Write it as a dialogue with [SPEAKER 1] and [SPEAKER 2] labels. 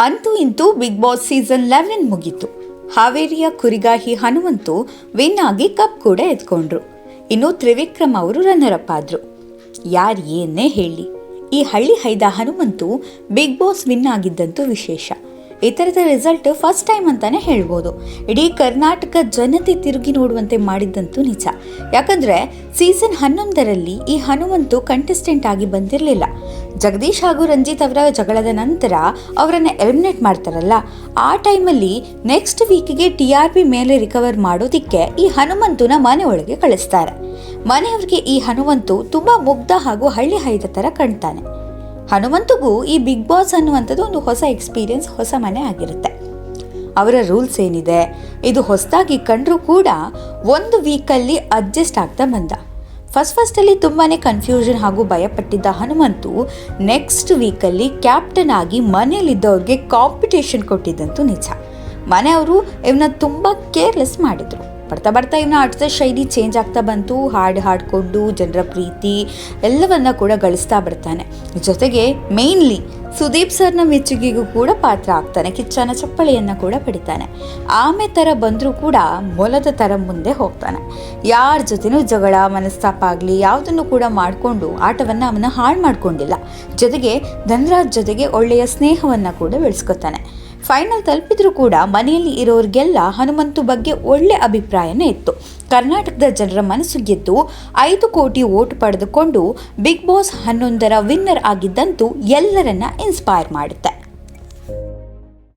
[SPEAKER 1] ಅಂತೂ ಇಂತೂ big boss season eleven ಮುಗೀತು. ಹಾವೇರಿಯ ಕುರಿಗಾಹಿ ಹನುಮಂತು ವಿನ್ ಆಗಿ ಕಪ್ ಕೂಡ ಎತ್ಕೊಂಡ್ರು. ಇನ್ನು ತ್ರಿವಿಕ್ರಮ್ ಅವರು ರನ್ನರ್ ಅಪ್ ಆದ್ರು. ಯಾರು ಏನೇ ಹೇಳಿ. ಈ ಹಳ್ಳಿ ಹೈದ ಹನುಮಂತು ಬಿಗ್ ಬಾಸ್ ವಿನ್ ಆಗಿದ್ದಂತೂ ವಿಶೇಷ. ಈ ಥರದ ರಿಸಲ್ಟ್ ಫಸ್ಟ್ ಟೈಮ್ ಅಂತಲೇ ಹೇಳ್ಬೋದು. ಇಡೀ ಕರ್ನಾಟಕ ಜನತೆ ತಿರುಗಿ ನೋಡುವಂತೆ ಮಾಡಿದ್ದಂತೂ ನಿಜ. ಯಾಕಂದರೆ ಸೀಸನ್ ಹನ್ನೊಂದರಲ್ಲಿ ಈ ಹನುಮಂತು ಕಂಟೆಸ್ಟೆಂಟ್ ಆಗಿ ಬಂದಿರಲಿಲ್ಲ. ಜಗದೀಶ್ ಹಾಗೂ ರಂಜಿತ್ ಅವರ ಜಗಳದ ನಂತರ ಅವರನ್ನು ಎಲಿಮಿನೇಟ್ ಮಾಡ್ತಾರಲ್ಲ. ಆ ಟೈಮಲ್ಲಿ ನೆಕ್ಸ್ಟ್ ವೀಕಿಗೆ ಟಿ ಆರ್ ಪಿ ಮೇಲೆ ರಿಕವರ್ ಮಾಡೋದಿಕ್ಕೆ ಈ ಹನುಮಂತುನ ಮನೆ ಒಳಗೆ ಕಳಿಸ್ತಾರೆ. ಮನೆಯವ್ರಿಗೆ ಈ ಹನುಮಂತು ತುಂಬ ಮುಗ್ಧ ಹಾಗೂ ಹಳ್ಳಿ ಹೈದ ಥರ ಕಾಣ್ತಾನೆ. ಹನುಮಂತಗೂ ಈ ಬಿಗ್ ಬಾಸ್ ಅನ್ನುವಂಥದ್ದು ಒಂದು ಹೊಸ ಎಕ್ಸ್ಪೀರಿಯನ್ಸ್ ಹೊಸ ಮನೆ ಆಗಿರುತ್ತೆ. ಅವರ ರೂಲ್ಸ್ ಏನಿದೆ? ಇದು ಹೊಸದಾಗಿ ಕಂಡರೂ ಕೂಡ ಒಂದು ವೀಕಲ್ಲಿ ಅಡ್ಜಸ್ಟ್ ಆಗ್ತಾ ಬಂದ. ಫಸ್ಟ್ ಫಸ್ಟಲ್ಲಿ ತುಂಬಾ ಕನ್ಫ್ಯೂಷನ್ ಹಾಗೂ ಭಯಪಟ್ಟಿದ್ದ ಹನುಮಂತು ನೆಕ್ಸ್ಟ್ ವೀಕಲ್ಲಿ ಕ್ಯಾಪ್ಟನ್ ಆಗಿ ಮನೆಯಲ್ಲಿದ್ದವ್ರಿಗೆ ಕಾಂಪಿಟೇಷನ್ ಕೊಟ್ಟಿದ್ದಂತೂ ನಿಜ. ಮನೆಯವರು ಇವನ್ನ ತುಂಬ ಕೇರ್ಲೆಸ್ ಮಾಡಿದರು. ಬರ್ತಾ ಬರ್ತಾ ಇವನ ಆಟದ ಶೈಲಿ ಚೇಂಜ್ ಆಗ್ತಾ ಬಂತು. ಹಾಡು ಹಾಡಿಕೊಂಡು ಜನರ ಪ್ರೀತಿ ಎಲ್ಲವನ್ನ ಕೂಡ ಗಳಿಸ್ತಾ ಬರ್ತಾನೆ. ಜೊತೆಗೆ ಮೇನ್ಲಿ ಸುದೀಪ್ ಸರ್ನ ಮೆಚ್ಚುಗೆಗೂ ಕೂಡ ಪಾತ್ರ ಆಗ್ತಾನೆ. ಕಿಚ್ಚನ ಚಪ್ಪಳಿಯನ್ನು ಕೂಡ ಪಡಿತಾನೆ. ಆಮೆ ಥರ ಬಂದರೂ ಕೂಡ ಮೊಲದ ಥರ ಮುಂದೆ ಹೋಗ್ತಾನೆ. ಯಾರ ಜೊತೆನೂ ಜಗಳ, ಮನಸ್ತಾಪ ಆಗಲಿ, ಯಾವುದನ್ನು ಕೂಡ ಮಾಡಿಕೊಂಡು ಆಟವನ್ನು ಅವನ ಹಾಳು ಮಾಡಿಕೊಂಡಿಲ್ಲ. ಜೊತೆಗೆ ಧನರಾಜ್ ಜೊತೆಗೆ ಒಳ್ಳೆಯ ಸ್ನೇಹವನ್ನು ಕೂಡ ಬೆಳೆಸ್ಕೊತಾನೆ. ಫೈನಲ್ ತಲುಪಿದ್ರು ಕೂಡ ಮನೆಯಲ್ಲಿ ಇರೋರಿಗೆಲ್ಲ ಹನುಮಂತು ಬಗ್ಗೆ ಒಳ್ಳೆ ಅಭಿಪ್ರಾಯನೇ ಇತ್ತು. ಕರ್ನಾಟಕದ ಜನರ ಮನಸ್ಸು ಗೆದ್ದು ಐದು ಕೋಟಿ ಓಟ್ ಪಡೆದುಕೊಂಡು ಬಿಗ್ ಬಾಸ್ ಹನ್ನೊಂದರ ವಿನ್ನರ್ ಆಗಿದ್ದಂತೂ ಎಲ್ಲರನ್ನ ಇನ್ಸ್ಪೈರ್ ಮಾಡುತ್ತೆ.